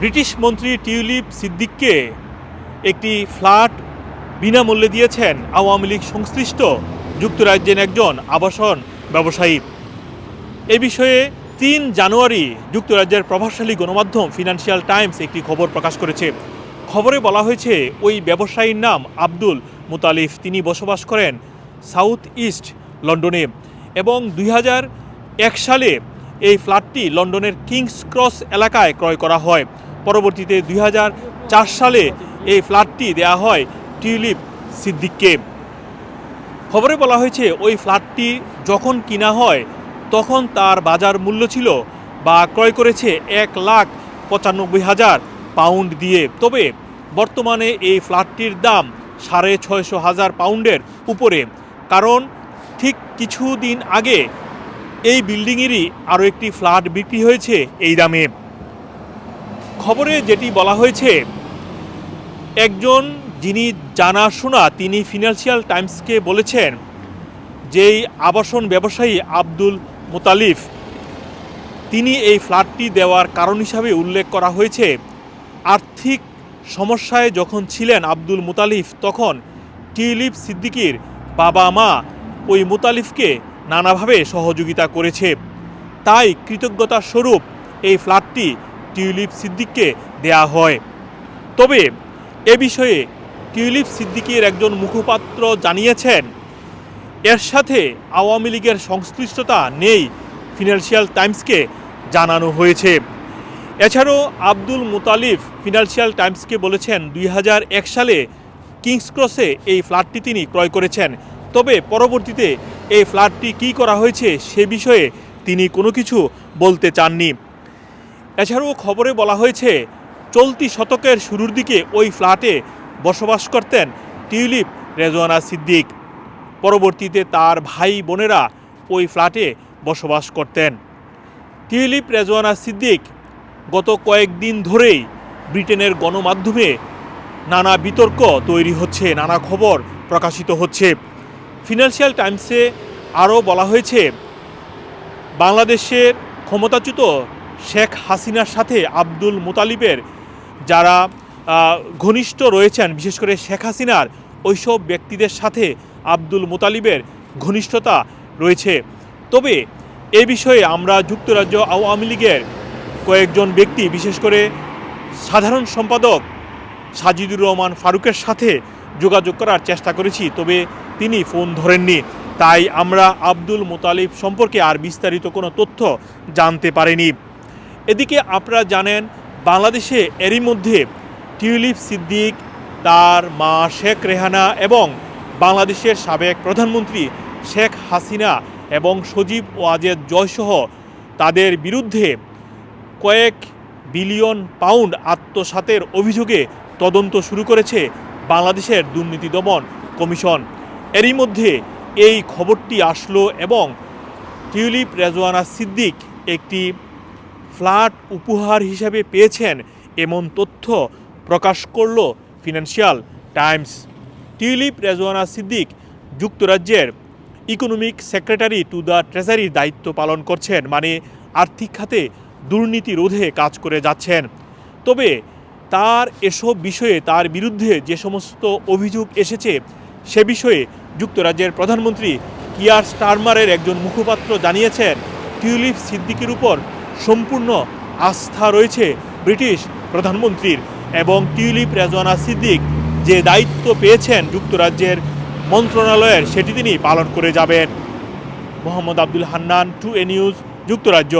British মন্ত্রী tulip সিদ্দিককে একটি flat বিনামূল্যে দিয়েছেন আওয়ামী লীগ সংশ্লিষ্ট যুক্তরাজ্যের একজন আবাসন ব্যবসায়ী। এ বিষয়ে তিন জানুয়ারি যুক্তরাজ্যের প্রভাবশালী গণমাধ্যম ফিনান্সিয়াল টাইমস একটি খবর প্রকাশ করেছে। খবরে বলা হয়েছে, ওই ব্যবসায়ীর নাম আব্দুল মুতালিফ। তিনি বসবাস করেন সাউথ ইস্ট লন্ডনে এবং দুই এক সালে এই ফ্ল্যাটটি লন্ডনের কিংস ক্রস এলাকায় ক্রয় করা হয়। পরবর্তীতে দুই হাজার চার সালে এই ফ্ল্যাটটি দেয়া হয় টিউলিপ সিদ্দিককে। খবরে বলা হয়েছে, ওই ফ্ল্যাটটি যখন কিনা হয়, তখন তার বাজার মূল্য ছিল বা ক্রয় করেছে এক লাখ পঁচানব্বই হাজার পাউন্ড দিয়ে। তবে বর্তমানে এই ফ্ল্যাটটির দাম সাড়ে ছয়শো হাজার পাউন্ডের উপরে। কারণ ঠিক কিছুদিন আগে এই বিল্ডিংয়েরই আরও একটি ফ্ল্যাট বিক্রি হয়েছে এই দামে। খবরে যেটি বলা হয়েছে, একজন যিনি জানাশোনা, তিনি ফিনান্সিয়াল টাইমসকে বলেছেন যেই আবাসন ব্যবসায়ী আব্দুল মোতালিফ, তিনি এই ফ্ল্যাটটি দেওয়ার কারণ হিসাবে উল্লেখ করা হয়েছে। আর্থিক সমস্যায় যখন ছিলেন আব্দুল মুতালিফ, তখন টিউলিপ সিদ্দিকির বাবা মা ওই মুতালিফকে নানাভাবে সহযোগিতা করেছে। তাই কৃতজ্ঞতা স্বরূপ এই ফ্ল্যাটটি টিউলিপ সিদ্দিককে দেয়া হয়। তবে এ বিষয়ে টিউলিপ সিদ্দিকির একজন মুখপাত্র জানিয়েছেন, এর সাথে আওয়ামী লীগের সংশ্লিষ্টতা নেই, ফিনান্সিয়াল টাইমসকে জানানো হয়েছে। এছাড়াও আব্দুল মুতালিফ ফিনান্সিয়াল টাইমসকে বলেছেন, দুই হাজার এক সালে কিংস ক্রসে এই ফ্ল্যাটটি তিনি ক্রয় করেছেন। তবে পরবর্তীতে এই ফ্ল্যাটটি কী করা হয়েছে সে বিষয়ে তিনি কোনো কিছু বলতে চাননি। এছাড়াও খবরে বলা হয়েছে, চলতি শতকের শুরুর দিকে ওই ফ্ল্যাটে বসবাস করতেন টিউলিপ রেজওয়ানা সিদ্দিক। পরবর্তীতে তার ভাই বোনেরা ওই ফ্ল্যাটে বসবাস করতেন। টিউলিপ রেজওয়ানা সিদ্দিক গত কয়েকদিন ধরেই ব্রিটেনের গণমাধ্যমে নানা বিতর্ক তৈরি হচ্ছে, নানা খবর প্রকাশিত হচ্ছে। ফিনান্সিয়াল টাইমসে আরও বলা হয়েছে, বাংলাদেশের ক্ষমতাচ্যুত শেখ হাসিনার সাথে আব্দুল মুতালিবের যারা ঘনিষ্ঠ রয়েছেন, বিশেষ করে শেখ হাসিনার ওইসব ব্যক্তিদের সাথে আব্দুল মুতালিবের ঘনিষ্ঠতা রয়েছে। তবে এ বিষয়ে আমরা যুক্তরাজ্য আওয়ামী লীগের কয়েকজন ব্যক্তি, বিশেষ করে সাধারণ সম্পাদক সাজিদুর রহমান ফারুকের সাথে যোগাযোগ করার চেষ্টা করেছি, তবে তিনি ফোন ধরেননি। তাই আমরা আব্দুল মোতালিব সম্পর্কে আর বিস্তারিত কোনো তথ্য জানতে পারিনি। এদিকে আপনারা জানেন, বাংলাদেশে এরই মধ্যে টিউলিপ সিদ্দিক, তার মা শেখ রেহানা এবং বাংলাদেশের সাবেক প্রধানমন্ত্রী শেখ হাসিনা এবং সজীব ওয়াজেদ জয়সহ তাদের বিরুদ্ধে কয়েক বিলিয়ন পাউন্ড আত্মসাতের অভিযোগে তদন্ত শুরু করেছে বাংলাদেশের দুর্নীতি দমন কমিশন। এরই মধ্যে এই খবরটি আসলো এবং টিউলিপ রেজওয়ানা সিদ্দিক একটি ফ্ল্যাট উপহার হিসাবে পেয়েছেন এমন তথ্য প্রকাশ করল ফিনান্সিয়াল টাইমস। টিউলিপ রেজওয়ানা সিদ্দিক যুক্তরাজ্যের ইকোনমিক সেক্রেটারি টু দ্য ট্রেজারির দায়িত্ব পালন করছেন মানে আর্থিক খাতে দুর্নীতি রোধে কাজ করে যাচ্ছেন। তবে তার এসব বিষয়ে তার বিরুদ্ধে যে সমস্ত অভিযোগ এসেছে, সে বিষয়ে যুক্তরাজ্যের প্রধানমন্ত্রী কিয়ার স্টারমারের একজন মুখপাত্র জানিয়েছেন। টিউলিপ সিদ্দিকের উপর সম্পূর্ণ আস্থা রয়েছে ব্রিটিশ প্রধানমন্ত্রীর এবং টিউলিপ রেজওয়ানা সিদ্দিক যে দায়িত্ব পেয়েছেন যুক্তরাজ্যের মন্ত্রণালয়ের, সেটি তিনি পালন করে যাবেন। মোহাম্মদ আব্দুল হান্নান, টু এ নিউজ, যুক্তরাজ্য।